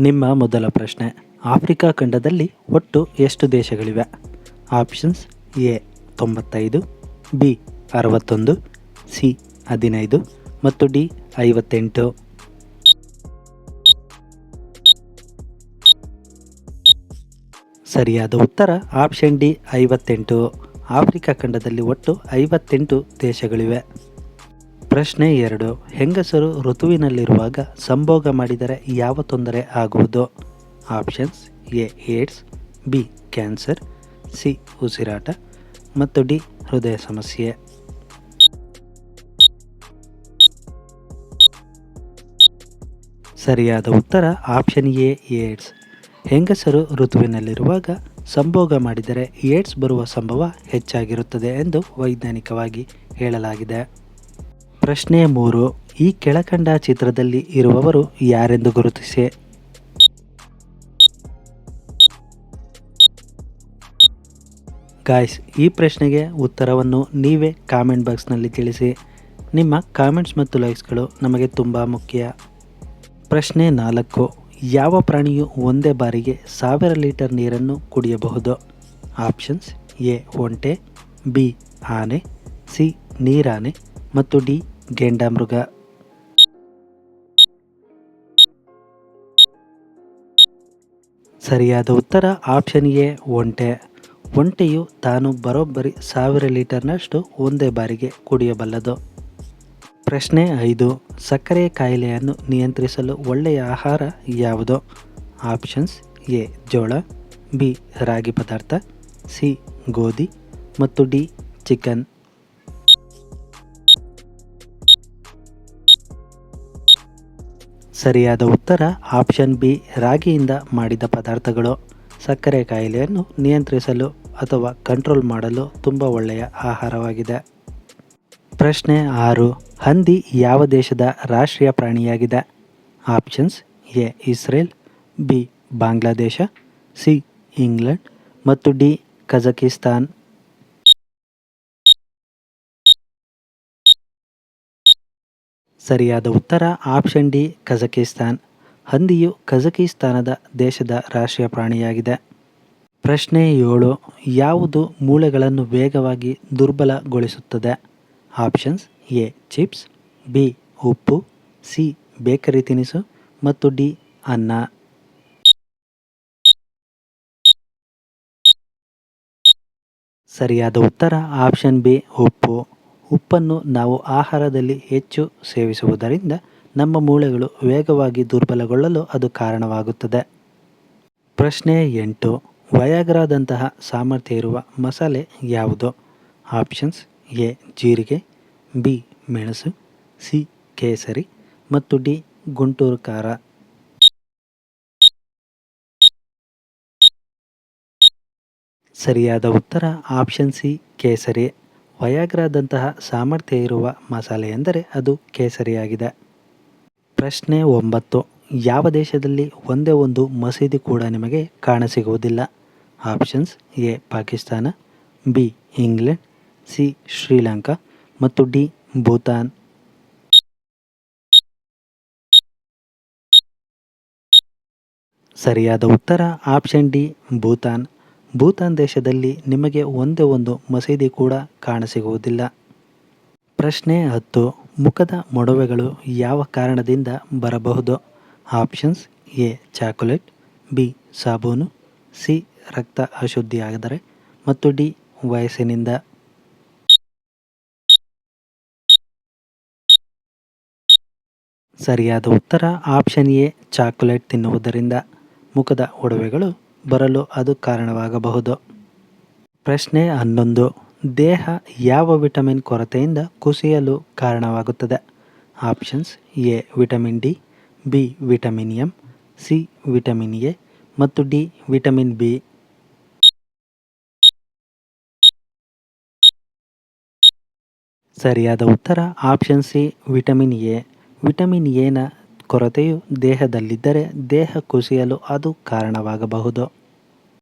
ನಿಮ್ಮ ಮೊದಲ ಪ್ರಶ್ನೆ. ಆಫ್ರಿಕಾ ಖಂಡದಲ್ಲಿ ಒಟ್ಟು ಎಷ್ಟು ದೇಶಗಳಿವೆ? ಆಪ್ಷನ್ಸ್ ಎ ತೊಂಬತ್ತೈದು, ಬಿ ಅರವತ್ತೊಂದು, ಸಿ ಹದಿನೈದು ಮತ್ತು ಡಿ ಐವತ್ತೆಂಟು. ಸರಿಯಾದ ಉತ್ತರ ಆಪ್ಷನ್ ಡಿ ಐವತ್ತೆಂಟು. ಆಫ್ರಿಕಾ ಖಂಡದಲ್ಲಿ ಒಟ್ಟು ಐವತ್ತೆಂಟು ದೇಶಗಳಿವೆ. ಪ್ರಶ್ನೆ ಎರಡು. ಹೆಂಗಸರು ಋತುವಿನಲ್ಲಿರುವಾಗ ಸಂಭೋಗ ಮಾಡಿದರೆ ಯಾವ ತೊಂದರೆ ಆಗುವುದು? Options A, AIDS, B, cancer, C, ಉಸಿರಾಟ, ಮತ್ತು ಡಿ, ಹೃದಯ ಸಮಸ್ಯೆ. ಸರಿಯಾದ ಉತ್ತರ ಆಪ್ಷನ್ ಎ, ಏಡ್ಸ್. ಹೆಂಗಸರು ಋತುವಿನಲ್ಲಿರುವಾಗ ಸಂಭೋಗ ಮಾಡಿದರೆ ಏಡ್ಸ್ ಬರುವ ಸಂಭವ ಹೆಚ್ಚಾಗಿರುತ್ತದೆ ಎಂದು ವೈಜ್ಞಾನಿಕವಾಗಿ ಹೇಳಲಾಗಿದೆ. ಪ್ರಶ್ನೆ ಮೂರು, ಈ ಕೆಳಕಂಡ ಚಿತ್ರದಲ್ಲಿ ಇರುವವರು ಯಾರೆಂದು ಗುರುತಿಸಿ? ಗಾಯ್ಸ್ ಈ ಪ್ರಶ್ನೆಗೆ ಉತ್ತರವನ್ನು ನೀವೇ ಕಾಮೆಂಟ್ ಬಾಕ್ಸ್ನಲ್ಲಿ ತಿಳಿಸಿ. ನಿಮ್ಮ ಕಾಮೆಂಟ್ಸ್ ಮತ್ತು ಲೈಕ್ಸ್ಗಳು ನಮಗೆ ತುಂಬ ಮುಖ್ಯ. ಪ್ರಶ್ನೆ ನಾಲ್ಕು, ಯಾವ ಪ್ರಾಣಿಯು ಒಂದೇ ಬಾರಿಗೆ ಸಾವಿರ ಲೀಟರ್ ನೀರನ್ನು ಕುಡಿಯಬಹುದು? ಆಪ್ಷನ್ಸ್ ಎ, ಒಂಟೆ, ಬಿ, ಆನೆ, ಸಿ, ನೀರಾನೆ ಮತ್ತು ಡಿ ಗೆಂಡಾಮೃಗ ಸರಿಯಾದ ಉತ್ತರ ಆಪ್ಷನ್ ಎ, ಒಂಟೆ. ಒಂಟೆಯು ತಾನು ಬರೋಬ್ಬರಿ ಸಾವಿರ ಲೀಟರ್ನಷ್ಟು ಒಂದೇ ಬಾರಿಗೆ ಕುಡಿಯಬಲ್ಲದು. ಪ್ರಶ್ನೆ ಐದು, ಸಕ್ಕರೆ ಕಾಯಿಲೆಯನ್ನು ನಿಯಂತ್ರಿಸಲು ಒಳ್ಳೆಯ ಆಹಾರ ಯಾವುದು? ಆಪ್ಷನ್ಸ್ ಎ, ಜೋಳ, ಬಿ, ರಾಗಿ ಪದಾರ್ಥ, ಸಿ, ಗೋಧಿ ಮತ್ತು ಡಿ, ಚಿಕನ್. ಸರಿಯಾದ ಉತ್ತರ ಆಪ್ಷನ್ ಬಿ, ರಾಗಿಯಿಂದ ಮಾಡಿದ ಪದಾರ್ಥಗಳು. ಸಕ್ಕರೆ ಕಾಯಿಲೆಯನ್ನು ನಿಯಂತ್ರಿಸಲು ಅಥವಾ ಕಂಟ್ರೋಲ್ ಮಾಡಲು ತುಂಬ ಒಳ್ಳೆಯ ಆಹಾರವಾಗಿದೆ. ಪ್ರಶ್ನೆ ಆರು, ಹಂದಿ ಯಾವ ದೇಶದ ರಾಷ್ಟ್ರೀಯ ಪ್ರಾಣಿಯಾಗಿದೆ? Options A, Israel, B, Bangladesh, C, England ಮತ್ತು ಡಿ, ಕಜಕಿಸ್ತಾನ್. ಸರಿಯಾದ ಉತ್ತರ ಆಪ್ಷನ್ ಡಿ, ಕಜಕಿಸ್ತಾನ್. ಹಂದಿಯು ಕಜಕಿಸ್ತಾನದ ದೇಶದ ರಾಷ್ಟ್ರೀಯ ಪ್ರಾಣಿಯಾಗಿದೆ. ಪ್ರಶ್ನೆ ಏಳು, ಯಾವುದು ಮೂಳೆಗಳನ್ನು ವೇಗವಾಗಿ ದುರ್ಬಲಗೊಳಿಸುತ್ತದೆ? ಆಪ್ಷನ್ಸ್ ಎ, ಚಿಪ್ಸ್, ಬಿ, ಉಪ್ಪು, ಸಿ, ಬೇಕರಿ ತಿನಿಸು ಮತ್ತು ಡಿ, ಅನ್ನ. ಸರಿಯಾದ ಉತ್ತರ ಆಪ್ಷನ್ ಬಿ, ಉಪ್ಪು. ಉಪ್ಪನ್ನು ನಾವು ಆಹಾರದಲ್ಲಿ ಹೆಚ್ಚು ಸೇವಿಸುವುದರಿಂದ ನಮ್ಮ ಮೂಳೆಗಳು ವೇಗವಾಗಿ ದುರ್ಬಲಗೊಳ್ಳಲು ಅದು ಕಾರಣವಾಗುತ್ತದೆ. ಪ್ರಶ್ನೆ ಎಂಟು. ವಯಾಗ್ರಾದಂತಹ ಸಾಮರ್ಥ್ಯ ಇರುವ ಮಸಾಲೆ ಯಾವುದು? ಆಪ್ಷನ್ಸ್ ಎ, ಜೀರಿಗೆ, ಬಿ, ಮೆಣಸು, ಸಿ, ಕೇಸರಿ ಮತ್ತು ಡಿ, ಗುಂಟೂರು ಖಾರ. ಸರಿಯಾದ ಉತ್ತರ ಆಪ್ಷನ್ ಸಿ, ಕೇಸರಿ. ವಯಾಗ್ರಾದಂತಹ ಸಾಮರ್ಥ್ಯ ಇರುವ ಮಸಾಲೆ ಎಂದರೆ ಅದು ಕೇಸರಿಯಾಗಿದೆ. ಪ್ರಶ್ನೆ ಒಂಬತ್ತು. ಯಾವ ದೇಶದಲ್ಲಿ ಒಂದೇ ಒಂದು ಮಸೀದಿ ಕೂಡ ನಿಮಗೆ ಕಾಣಸಿಗುವುದಿಲ್ಲ? Options A, Pakistan, B, England, C, Sri Lanka ಮತ್ತು ಡಿ, ಭೂತಾನ್. ಸರಿಯಾದ ಉತ್ತರ ಆಪ್ಷನ್ ಡಿ, ಭೂತಾನ್. ಭೂತಾನ್ ದೇಶದಲ್ಲಿ ನಿಮಗೆ ಒಂದೇ ಒಂದು ಮಸೀದಿ ಕೂಡ ಕಾಣಸಿಗುವುದಿಲ್ಲ. ಪ್ರಶ್ನೆ ಹತ್ತು, ಮುಖದ ಮೊಡವೆಗಳು ಯಾವ ಕಾರಣದಿಂದ ಬರಬಹುದು? ಆಪ್ಷನ್ಸ್ ಎ, ಚಾಕೊಲೇಟ್, ಬಿ, ಸಾಬೂನು, ಸಿ, ರಕ್ತ ಅಶುದ್ಧಿಯಾದರೆ, ಮತ್ತು ಡಿ, ವಯಸ್ಸಿನಿಂದ. ಸರಿಯಾದ ಉತ್ತರ ಆಪ್ಷನ್ ಎ, ಚಾಕೊಲೇಟ್ ತಿನ್ನುವುದರಿಂದ. ಮುಖದ ಒಡವೆಗಳು ಬರಲು ಅದು ಕಾರಣವಾಗಬಹುದು. ಪ್ರಶ್ನೆ ಹನ್ನೊಂದು. ದೇಹ ಯಾವ ವಿಟಮಿನ್ ಕೊರತೆಯಿಂದ ಕುಸಿಯಲು ಕಾರಣವಾಗುತ್ತದೆ? Options A, vitamin D, B, vitamin M, C, vitamin A ಮತ್ತು ಡಿ, ವಿಟಮಿನ್ ಬಿ. ಸರಿಯಾದ ಉತ್ತರ option C vitamin A. Vitamin ಎನ ಕೊರತೆಯು ದೇಹದಲ್ಲಿದ್ದರೆ ದೇಹ ಕುಸಿಯಲು ಅದು ಕಾರಣವಾಗಬಹುದು.